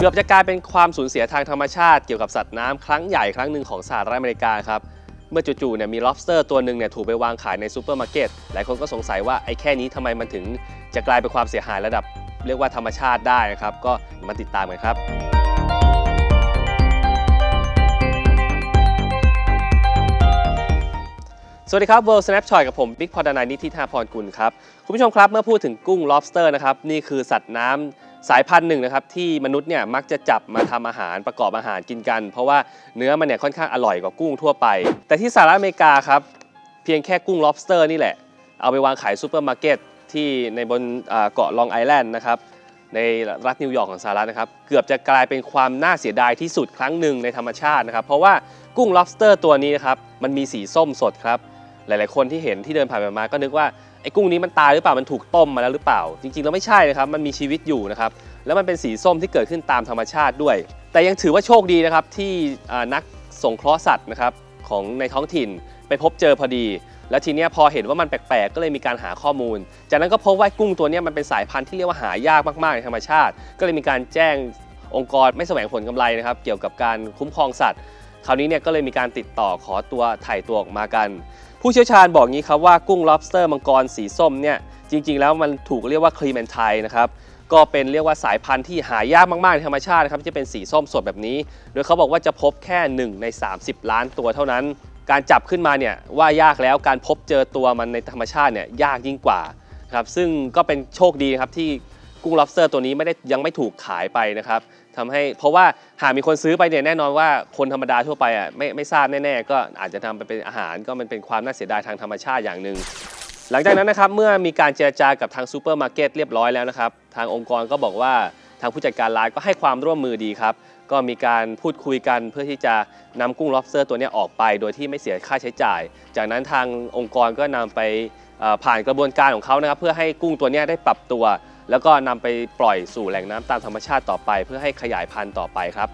เกือบจะกลายเป็นความสูญเสียทางธรรมชาติเกี่ยวกับสัตว์น้ำครั้งใหญ่ครั้งหนึ่งของสหรัฐอเมริกาครับ เมื่อจู่ๆเนี่ยมี lobster ตัวหนึ่งเนี่ยถูกไปวางขายในซูเปอร์มาร์เก็ต หลายคนก็สงสัยว่าไอ้แค่นี้ทำไมมันถึงจะกลายเป็นความเสียหายระดับ เรียกว่าธรรมชาติได้นะครับ ก็มาติดตามกันครับสวัสดีครับ World Snapshot กับผมบิ๊กพอดานายนิธิธาพรกุลครับ คุณผู้ชมครับ เมื่อพูดถึงกุ้ง lobster นะครับ นี่คือสัตว์น้ำ สายพันธุ์หนึ่งนะครับที่มนุษย์เนี่ยมักจะจับมาทำอาหารประกอบอาหารกินกัน เพราะว่าเนื้อมันเนี่ยค่อนข้างอร่อยกว่ากุ้งทั่วไป แต่ที่สหรัฐอเมริกาครับเพียงแค่กุ้ง lobster นี่แหละ เอาไปวางขายซูเปอร์มาร์เก็ตที่ในบนเกาะลองไอแลนด์นะครับในรัฐนิวยอร์กของสหรัฐนะครับเกือบจะกลายเป็นความน่าเสียดายที่สุดครั้งหนึ่งในธรรมชาตินะครับเพราะว่ากุ้ง lobster ตัวนี้นะครับมันมีสีส้มสดครับ หลาย ๆ คนที่เห็นที่เดินผ่านไปมาก็นึกว่าไอ้กุ้งนี้มันตายหรือเปล่ามันถูกต้มมาแล้วหรือเปล่า จริง ๆ แล้วไม่ใช่นะครับมันมีชีวิตอยู่นะครับแล้วมันเป็นสีส้มที่เกิดขึ้นตามธรรมชาติด้วย แต่ยังถือว่าโชคดีนะครับที่นักสงเคราะห์สัตว์นะครับของในท้องถิ่นไปพบเจอพอดี แล้วทีนี้พอเห็นว่ามันแปลกๆ ก็เลยมีการหาข้อมูล จากนั้นก็พบว่ากุ้งตัวนี้มันเป็นสายพันธุ์ที่เรียกว่าหายากมากๆ ในธรรมชาติ ก็เลยมีการแจ้งองค์กรไม่แสวงผลกำไรนะครับ เกี่ยวกับการคุ้มครองสัตว์ คราวนี้เนี่ยก็เลยมีการติดต่อขอตัวถ่ายตัวออกมากัน ผู้เชี่ยวชาญบอกงี้ครับว่ากุ้ง lobster มังกรสีส้มเนี่ยจริง ๆ แล้วมันถูกเรียกว่าครีมแอนไทนะครับก็เป็นเรียกว่าสายพันธุ์ที่หายากมากๆในธรรมชาตินะครับที่จะเป็นสีส้มสดแบบนี้ โดยเขาบอกว่าจะพบแค่ 1 ใน 30 ล้านตัวเท่านั้น การจับขึ้นมาเนี่ยว่ายากแล้วการพบเจอตัวมันในธรรมชาติเนี่ยยากยิ่งกว่าครับซึ่งก็เป็นโชคดีครับที่ กุ้ง lobster ตัวนี้ไม่ได้ยังไม่ถูกขายไปนะครับทำให้เพราะว่าหากมีคนซื้อไปเนี่ยแน่นอนว่าคนธรรมดาทั่วไปอะไม่ไม่ทราบแน่ๆ ก็อาจจะทำไปเป็นอาหารก็มันเป็นความน่าเสียดายทางธรรมชาติอย่างหนึ่งหลังจากนั้นนะครับเมื่อมีการเจรจากับทางซูเปอร์มาร์เก็ตเรียบร้อยแล้วนะครับทางองค์กรก็บอกว่าทางผู้จัดการร้านก็ให้ความร่วมมือดีครับ ก็มีการพูดคุยกันเพื่อที่จะนำกุ้ง lobster ตัวนี้ออกไป โดยที่ไม่เสียค่าใช้จ่าย จากนั้นทางองค์กรก็นำไปผ่านกระบวนการของเขานะครับ เพื่อให้กุ้งตัวนี้ได้ปรับตัว แล้วก็นำไปปล่อยสู่แหล่งน้ำตามธรรมชาติต่อไป เพื่อให้ขยายพันธุ์ต่อไปครับ